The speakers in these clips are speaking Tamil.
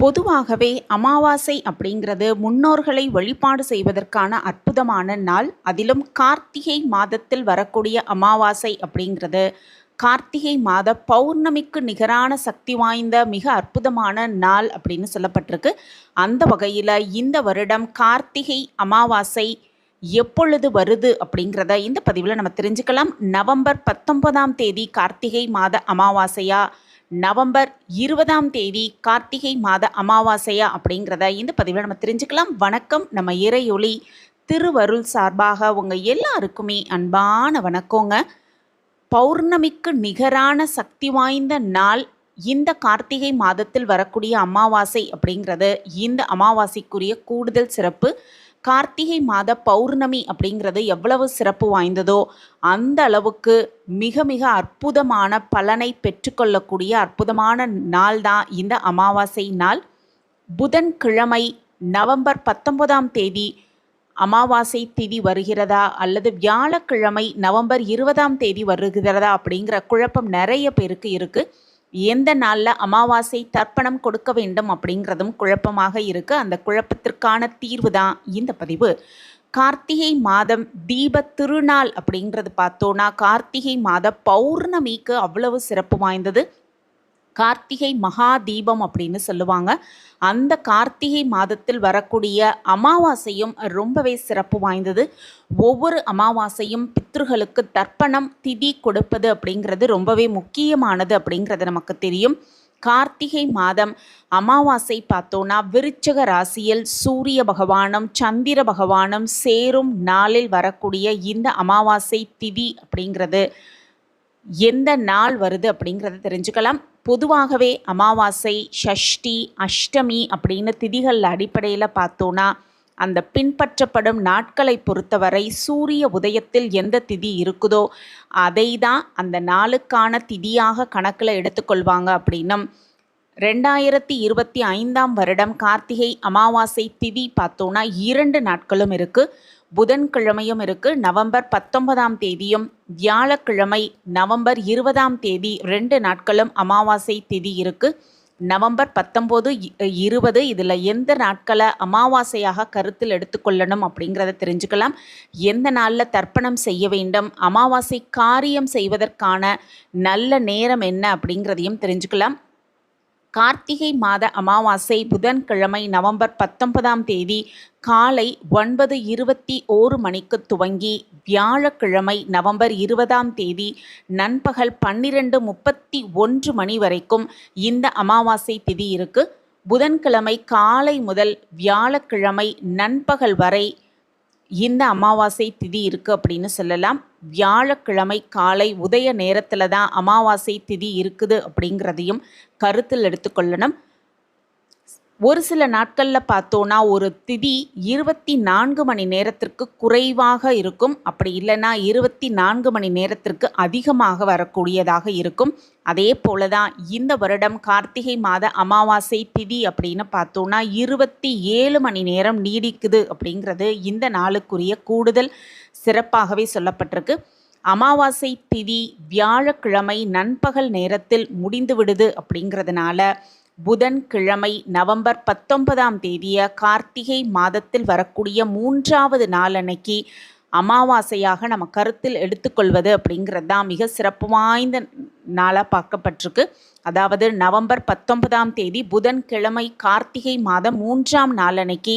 பொதுவாகவே அமாவாசை அப்படிங்கிறது முன்னோர்களை வழிபாடு செய்வதற்கான அற்புதமான நாள். அதிலும் கார்த்திகை மாதத்தில் வரக்கூடிய அமாவாசை அப்படிங்கிறது கார்த்திகை மாத பௌர்ணமிக்கு நிகரான சக்தி வாய்ந்த மிக அற்புதமான நாள் அப்படின்னு சொல்லப்பட்டிருக்கு. அந்த வகையில் இந்த வருடம் கார்த்திகை அமாவாசை எப்பொழுது வருது அப்படிங்கிறத இந்த பதிவில் நம்ம தெரிஞ்சுக்கலாம். நவம்பர் பத்தொன்பதாம் தேதி கார்த்திகை மாத அமாவாசையாக நவம்பர் இருபதாம் தேதி கார்த்திகை மாத அமாவாசையா அப்படிங்கிறத இந்த பதிவில் நம்ம தெரிஞ்சுக்கலாம். வணக்கம். நம்ம இறையொளி திருவருள் சார்பாக உங்கள் எல்லாருக்குமே அன்பான வணக்கங்க. பௌர்ணமிக்கு நிகரான சக்தி வாய்ந்த நாள் இந்த கார்த்திகை மாதத்தில் வரக்கூடிய அமாவாசை அப்படிங்கிறது இந்த அமாவாசைக்குரிய கூடுதல் சிறப்பு. கார்த்திகை மாத பௌர்ணமி அப்படிங்கிறது எவ்வளவு சிறப்பு வாய்ந்ததோ அந்த அளவுக்கு மிக மிக அற்புதமான பலனை பெற்றுக்கொள்ளக்கூடிய அற்புதமான நாள் தான் இந்த அமாவாசை நாள். புதன்கிழமை நவம்பர் பத்தொன்பதாம் தேதி அமாவாசை திதி வருகிறதா அல்லது வியாழக்கிழமை நவம்பர் இருபதாம் தேதி வருகிறதா அப்படிங்கிற குழப்பம் நிறைய பேருக்கு இருக்குது எந்த நாளில் அமாவாசை தர்ப்பணம் கொடுக்க வேண்டும் அப்படிங்கிறதும் குழப்பமாக இருக்குது அந்த குழப்பத்திற்கான தீர்வு தான் இந்த பதிவு. கார்த்திகை மாதம் தீப திருநாள் அப்படிங்கிறது பார்த்தோன்னா கார்த்திகை மாத பௌர்ணமிக்கு அவ்வளவு சிறப்பு வாய்ந்தது. கார்த்திகை மகா தீபம் அப்படின்னு சொல்லுவாங்க. அந்த கார்த்திகை மாதத்தில் வரக்கூடிய அமாவாசையும் ரொம்பவே சிறப்பு வாய்ந்தது. ஒவ்வொரு அமாவாசையும் பித்ருகளுக்கு தர்ப்பணம் திதி கொடுப்பது அப்படிங்கிறது ரொம்பவே முக்கியமானது அப்படிங்கிறது நமக்கு தெரியும். கார்த்திகை மாதம் அமாவாசை பார்த்தோன்னா விருச்சக ராசியில் சூரிய பகவானும் சந்திர பகவானும் சேரும் நாளில் வரக்கூடிய இந்த அமாவாசை திதி அப்படிங்கிறது. எந்த நாள் வருது அப்படிங்கிறத தெரிஞ்சுக்கலாம். பொதுவாகவே அமாவாசை ஷஷ்டி அஷ்டமி அப்படின்னு திதிகள் அடிப்படையில் பார்த்தோன்னா அந்த பின்பற்றப்படும் நாட்களை பொறுத்தவரை சூரிய உதயத்தில் எந்த திதி இருக்குதோ அதை தான் அந்த நாளுக்கான திதியாக கணக்கில் எடுத்துக்கொள்வாங்க அப்படின்னும் ரெண்டாயிரத்தி இருபத்தி ஐந்தாம் வருடம் கார்த்திகை அமாவாசை திதி பார்த்தோன்னா இரண்டு நாட்களும் இருக்குது புதன்கிழமையும் இருக்குது நவம்பர் பத்தொன்பதாம் தேதியும் வியாழக்கிழமை நவம்பர் இருபதாம் தேதி ரெண்டு நாட்களும் அமாவாசை திதி இருக்குது நவம்பர் பத்தொம்போது இருபது இதில் எந்த நாட்களை அமாவாசையாக கருத்தில் எடுத்துக்கொள்ளணும் அப்படிங்கிறத தெரிஞ்சுக்கலாம். எந்த நாளில் தர்ப்பணம் செய்ய வேண்டும் அமாவாசை காரியம் செய்வதற்கான நல்ல நேரம் என்ன அப்படிங்கிறதையும் தெரிஞ்சுக்கலாம். கார்த்திகை மாத அமாவாசை புதன்கிழமை நவம்பர் பத்தொன்பதாம் தேதி காலை ஒன்பது இருபத்தி ஓரு மணிக்கு துவங்கி வியாழக்கிழமை நவம்பர் இருபதாம் தேதி நண்பகல் பன்னிரெண்டு முப்பத்தி ஒன்று மணி வரைக்கும் இந்த அமாவாசை திதி இருக்கு. புதன்கிழமை காலை முதல் வியாழக்கிழமை நண்பகல் வரை இந்த அமாவாசை திதி இருக்குது அப்படின்னு சொல்லலாம். வியாழக்கிழமை காலை உதய நேரத்தில் தான் அமாவாசை திதி இருக்குது அப்படிங்கிறதையும் கருத்தில் எடுத்துக்கொள்ளணும். ஒரு சில நாட்களில் பார்த்தோன்னா ஒரு திதி இருபத்தி நான்கு மணி நேரத்திற்கு குறைவாக இருக்கும். அப்படி இல்லைன்னா இருபத்தி நான்கு மணி நேரத்திற்கு அதிகமாக வரக்கூடியதாக இருக்கும். அதே போல தான் இந்த வருடம் கார்த்திகை மாத அமாவாசை திதி அப்படின்னு பார்த்தோன்னா இருபத்தி ஏழு மணி நேரம் நீடிக்குது அப்படிங்கிறது இந்த நாளுக்குரிய கூடுதல் சிறப்பாகவே சொல்லப்பட்டிருக்கு. அமாவாசை திதி வியாழக்கிழமை நண்பகல் நேரத்தில் முடிந்து விடுது அப்படிங்கிறதுனால புதன்கிழமை நவம்பர் பத்தொன்பதாம் தேதிய கார்த்திகை மாதத்தில் வரக்கூடிய மூன்றாவது நாளன்னைக்கு அமாவாசையாக நம்ம கருத்தில் எடுத்துக்கொள்வது அப்படிங்கிறது தான் மிக சிறப்பு வாய்ந்த நாளாக பார்க்கப்பட்டிருக்கு. அதாவது நவம்பர் பத்தொன்பதாம் தேதி புதன்கிழமை கார்த்திகை மாதம் மூன்றாம் நாளன்னைக்கு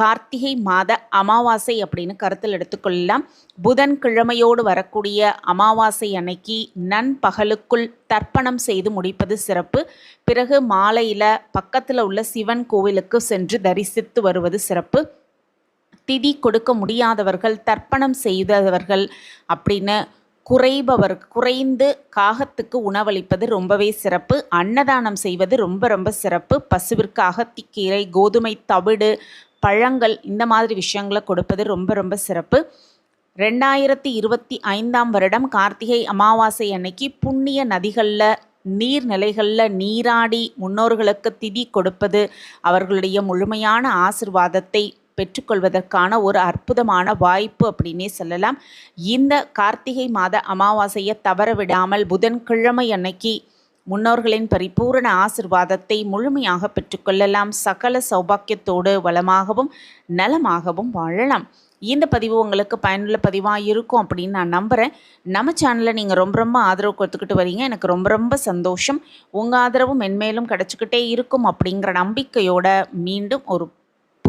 கார்த்திகை மாத அமாவாசை அப்படின்னு கருத்தில் எடுத்துக்கொள்ளலாம். புதன்கிழமையோடு வரக்கூடிய அமாவாசை அன்னைக்கு நண்பகலுக்குள் தர்ப்பணம் செய்து முடிப்பது சிறப்பு. பிறகு மாலையில் பக்கத்தில் உள்ள சிவன் கோவிலுக்கு சென்று தரிசித்து வருவது சிறப்பு. திதி கொடுக்க முடியாதவர்கள் தர்ப்பணம் செய்தவர்கள் அப்படின்னு குறைபவர் குறைந்து காகத்துக்கு உணவளிப்பது ரொம்பவே சிறப்பு. அன்னதானம் செய்வது ரொம்ப ரொம்ப சிறப்பு. பசுவிற்கு அகத்திக்கீரை கோதுமை தவிடு பழங்கள் இந்த மாதிரி விஷயங்களை கொடுப்பது ரொம்ப ரொம்ப சிறப்பு. ரெண்டாயிரத்தி இருபத்தி ஐந்தாம் வருடம் கார்த்திகை அமாவாசை அன்னைக்கு புண்ணிய நதிகளில் நீர்நிலைகளில் நீராடி முன்னோர்களுக்கு திதி கொடுப்பது அவர்களுடைய முழுமையான ஆசிர்வாதத்தை பெற்றுக்கொள்வதற்கான ஒரு அற்புதமான வாய்ப்பு அப்படின்னே சொல்லலாம். இந்த கார்த்திகை மாத அமாவாசையை தவற விடாமல் புதன்கிழமை அன்னைக்கு முன்னோர்களின் பரிபூரண ஆசிர்வாதத்தை முழுமையாக பெற்றுக்கொள்ளலாம். சகல சௌபாக்கியத்தோடு வளமாகவும் நலமாகவும் வாழலாம். இந்த பதிவு உங்களுக்கு பயனுள்ள பதிவாக இருக்கும் அப்படின்னு நான் நம்புகிறேன் நம்ம சேனலில் நீங்கள் ரொம்ப ரொம்ப ஆதரவு கொடுத்துக்கிட்டு வரீங்க. எனக்கு ரொம்ப ரொம்ப சந்தோஷம். உங்கள் ஆதரவு மென்மேலும் கிடச்சிக்கிட்டே இருக்கும் அப்படிங்கிற நம்பிக்கையோட மீண்டும் ஒரு